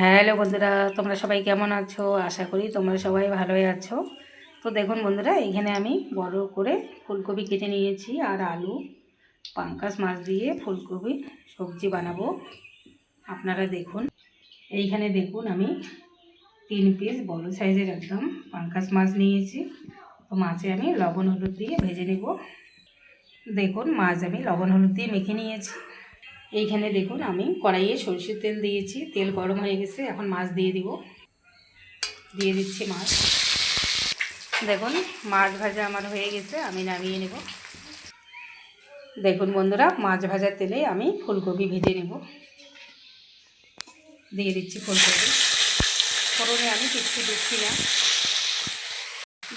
Hello বন্ধুরা, তোমরা সবাই কেমন আছো? আশা করি তোমরা সবাই ভালোই আছো। তো দেখুন বন্ধুরা, এখানে আমি বড় করে ফুলকপি কেটে নিয়েছি আর আলু পাঙ্কাস মাছ দিয়ে ফুলকপি সবজি বানাবো। আপনারা দেখুন, এইখানে দেখুন আমি তিন পিস বড় সাইজের একদম পাঙ্কাস মাছ নিয়েছি। তো মাছে আমি লবণ হলুদ দিয়ে ভেজে নেব। দেখুন, মাছ আমি লবণ হলুদ দিয়ে মেখে নিয়েছি। এইখানে দেখুন, আমি কড়াইয়ে সরষের তেল দিয়েছি। তেল গরম হয়ে গেছে, এখন মাছ দিয়ে দিব। দিয়ে দিচ্ছি মাছ। দেখুন, মাছ ভাজা আমার হয়ে গেছে, আমি নামিয়ে নেব। দেখুন বন্ধুরা, মাছ ভাজার তেলে আমি ফুলকপি ভেজে নেব। দিয়ে দিচ্ছি ফুলকপি। ফোড়নে আমি কিচ্ছু দিচ্ছি না।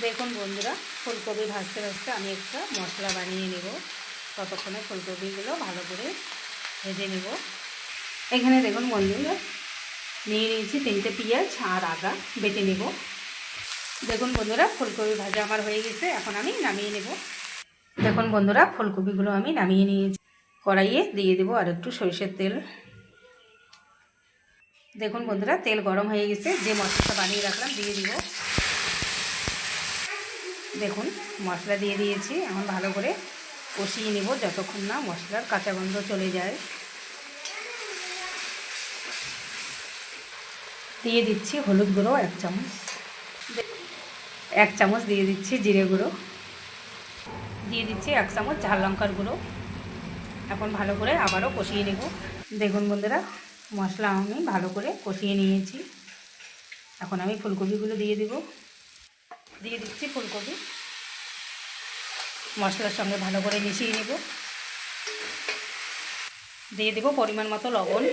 দেখুন বন্ধুরা, ফুলকপি ভাজতে ভাজতে আমি একটা মশলা বানিয়ে নেব। ততক্ষণে ফুলকপিগুলো ভালো করে ভেজে নেব। এখানে দেখুন বন্ধুরা নিয়ে নিয়েছি তিনটে পেঁয়াজ আর আদা, বেটে নেব। দেখুন বন্ধুরা, ফুলকপি ভাজা আমার হয়ে গেছে, এখন আমি নামিয়ে নেব। দেখুন বন্ধুরা, ফুলকপিগুলো আমি নামিয়ে নিয়েছি। কড়াইয়ে দিয়ে দেবো আর একটু সরিষার তেল। দেখুন বন্ধুরা, তেল গরম হয়ে গেছে, যে মশলাটা বানিয়ে রাখলাম দিয়ে দিব। দেখুন, মশলা দিয়ে দিয়েছি, এখন ভালো করে কষিয়ে নেব যতক্ষণ না মশলার কাঁচা গন্ধ চলে যায়। দিয়ে দিচ্ছি হলুদ গুঁড়ো এক চামচ। এক চামচ দিয়ে দিচ্ছি জিরে গুঁড়ো। দিয়ে দিচ্ছি এক চামচ ঝাল লঙ্কার গুঁড়ো। এখন ভালো করে আবারও কষিয়ে নেব। দেখুন বন্ধুরা, মশলা আমি ভালো করে কষিয়ে নিয়েছি। এখন আমি ফুলকপিগুলো দিয়ে দেব। দিয়ে দিচ্ছি ফুলকপি। মশলার সঙ্গে ভালো করে মিশিয়ে নেব। দিয়ে দেব পরিমাণ মতো লবণ।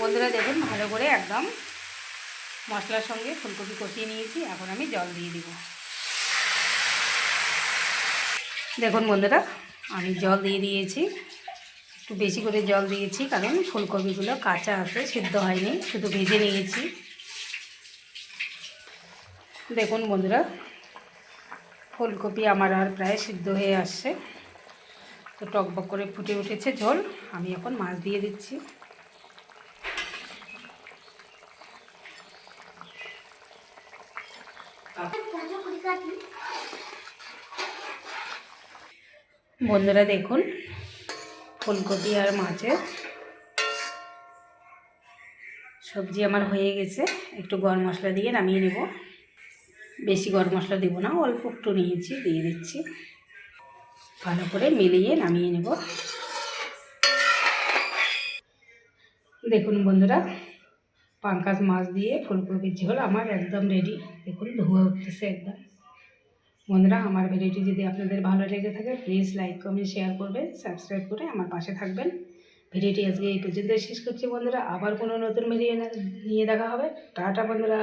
বন্ধুরা দেখুন, ভালো করে একদম মশলার সঙ্গে ফুলকপি কষিয়ে নিয়েছি। এখন আমি জল দিয়ে দিব। দেখুন বন্ধুরা, আমি জল দিয়ে দিয়েছি। একটু বেশি করে জল দিয়েছি, কারণ ফুলকপিগুলো কাঁচা আছে, সিদ্ধ হয়নি, শুধু ভেজে নিয়েছি। দেখুন বন্ধুরা, ফুলকপি আমার আর প্রায় সিদ্ধ হয়ে আসছে। তো টকবক করে ফুটে উঠেছে ঝোল, আমি এখন মাছ দিয়ে দিচ্ছি। বন্ধুরা দেখুন, ফুলকপি আর মাছের সবজি আমার হয়ে গেছে। একটু গরম মশলা দিয়ে নামিয়ে নেব। বেশি গরম মশলা দেবো না, অল্প একটু নিয়েছি, দিয়ে দিচ্ছি। ভালো করে মিলিয়ে নামিয়ে নেব। দেখুন বন্ধুরা পাঙ্কাজ মাছ দিয়ে ফুলকপির ঝোল আমার একদম রেডি দেখুন ধোয়া উঠতেছে একদম। বন্ধুরা, আমার ভিডিওটি যদি আপনাদের ভালো লেগে থাকে প্লিজ লাইক কমেন্ট শেয়ার করবেন সাবস্ক্রাইব করে আমার পাশে থাকবেন। ভিডিওটি আজকে এই পর্যন্ত শেষ করছি বন্ধুরা, আবার কোনো নতুন ভিডিও নিয়ে দেখা হবে। টাটা বন্ধুরা।